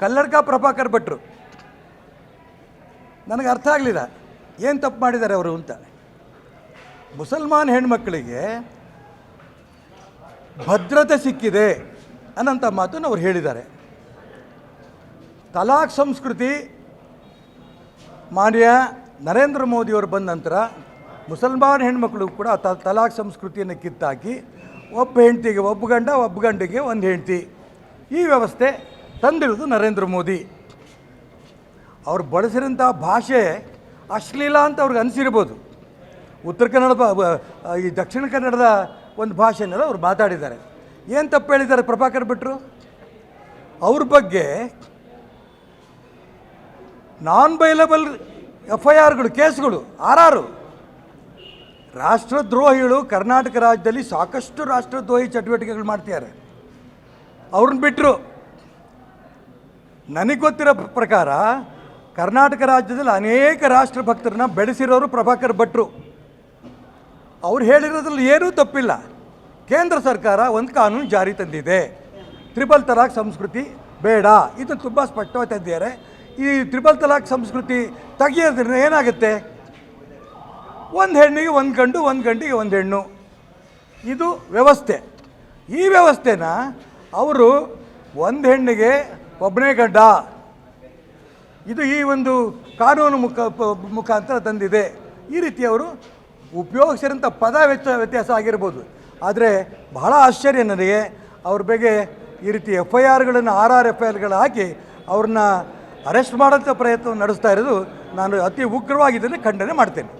ಕಲ್ಲಡ್ಕ ಪ್ರಭಾಕರ್ ಭಟ್ರು. ನನಗೆ ಅರ್ಥ ಆಗಲಿಲ್ಲ. ಏನು ತಪ್ಪು ಮಾಡಿದ್ದಾರೆ ಅವರು ಅಂತ. ಮುಸಲ್ಮಾನ್ ಹೆಣ್ಮಕ್ಕಳಿಗೆ ಭದ್ರತೆ ಸಿಕ್ಕಿದೆ ಅನ್ನೋಂಥ ಮಾತನ್ನು ಅವ್ರು ಹೇಳಿದ್ದಾರೆ. ತಲಾಖ್ ಸಂಸ್ಕೃತಿ ಮಾನ್ಯ ನರೇಂದ್ರ ಮೋದಿಯವರು ಬಂದ ನಂತರ ಮುಸಲ್ಮಾನ್ ಹೆಣ್ಮಕ್ಳು ಕೂಡ ತ, ತಲಾಖ್ ಸಂಸ್ಕೃತಿಯನ್ನು ಕಿತ್ತಾಕಿ ಒಬ್ಬ ಹೆಂಡತಿಗೆ ಒಬ್ಬ ಗಂಡ, ಒಬ್ಬ ಗಂಡಿಗೆ ಒಂದು ಹೆಂಡತಿ. ಈ ವ್ಯವಸ್ಥೆ ತಂದಿರೋದು ನರೇಂದ್ರ ಮೋದಿ. ಅವ್ರು ಬಳಸಿರೋಂಥ ಭಾಷೆ ಅಶ್ಲೀಲ ಅಂತ ಅವ್ರಿಗೆ ಅನಿಸಿರ್ಬೋದು. ಉತ್ತರ ಕನ್ನಡ ಈ ದಕ್ಷಿಣ ಕನ್ನಡದ ಒಂದು ಭಾಷೆನೆಲ್ಲ ಅವ್ರು ಮಾತಾಡಿದ್ದಾರೆ. ಏನು ತಪ್ಪು ಹೇಳಿದ್ದಾರೆ ಪ್ರಭಾಕರ್ ಭಟ್ರು? ಅವ್ರ ಬಗ್ಗೆ ನಾನ್ ಬೈಲಬಲ್ ಎಫ್ ಐ ಆರ್ಗಳು ಕೇಸ್ಗಳು ಆರಾರು. ರಾಷ್ಟ್ರದ್ರೋಹಿಗಳು ಕರ್ನಾಟಕ ರಾಜ್ಯದಲ್ಲಿ ಸಾಕಷ್ಟು ರಾಷ್ಟ್ರದ್ರೋಹಿ ಚಟುವಟಿಕೆಗಳು ಮಾಡ್ತಿದ್ದಾರೆ. ಅವ್ರನ್ನ ಬಿಟ್ಟರು ನನಗೆ ಗೊತ್ತಿರೋ ಪ್ರಕಾರ ಕರ್ನಾಟಕ ರಾಜ್ಯದಲ್ಲಿ ಅನೇಕ ರಾಷ್ಟ್ರ ಭಕ್ತರನ್ನ ಬೆಳೆಸಿರೋರು ಪ್ರಭಾಕರ್ ಭಟ್ರು. ಅವ್ರು ಹೇಳಿರೋದ್ರಲ್ಲಿ ಏನೂ ತಪ್ಪಿಲ್ಲ. ಕೇಂದ್ರ ಸರ್ಕಾರ ಒಂದು ಕಾನೂನು ಜಾರಿ ತಂದಿದೆ. ತ್ರಿಬಲ್ ತಲಾಖ್ ಸಂಸ್ಕೃತಿ ಬೇಡ. ಇದು ತುಂಬ ಸ್ಪಷ್ಟವಾಗಿ ತಂದಿದ್ದಾರೆ ಈ ತ್ರಿಬಲ್ ತಲಾಖ್ ಸಂಸ್ಕೃತಿ ತೆಗಿಯೋದ್ರಿಂದ ಏನಾಗುತ್ತೆ? ಒಂದು ಹೆಣ್ಣಿಗೆ ಒಂದು ಗಂಡು, ಒಂದು ಗಂಡಿಗೆ ಒಂದು ಹೆಣ್ಣು. ಇದು ವ್ಯವಸ್ಥೆ. ಈ ವ್ಯವಸ್ಥೆನ ಅವರು ಒಂದು ಹೆಣ್ಣಿಗೆ ಒಬ್ಬನೇ ಗಡ್ಡ. ಇದು ಈ ಒಂದು ಕಾನೂನು ಮುಖ ಮುಖಾಂತರ ತಂದಿದೆ. ಈ ರೀತಿ ಅವರು ಉಪಯೋಗಿಸಿದಂಥ ಪದ ವ್ಯತ್ಯ, ವ್ಯತ್ಯಾಸ ಆಗಿರ್ಬೋದು. ಆದರೆ ಬಹಳ ಆಶ್ಚರ್ಯ ನನಗೆ, ಅವ್ರ ಬಗ್ಗೆ ಈ ರೀತಿ ಎಫ್ ಐ ಆರ್ಗಳನ್ನು ಆರ್ ಆರ್ ಎಫ್ ಐ ಆರ್ಗಳು ಹಾಕಿ ಅವ್ರನ್ನ ಅರೆಸ್ಟ್ ಮಾಡೋಂಥ ಪ್ರಯತ್ನ ನಡೆಸ್ತಾ ಇರೋದು ನಾನು ಅತಿ ಉಗ್ರವಾಗಿ ಇದನ್ನು ಖಂಡನೆ ಮಾಡ್ತೇನೆ.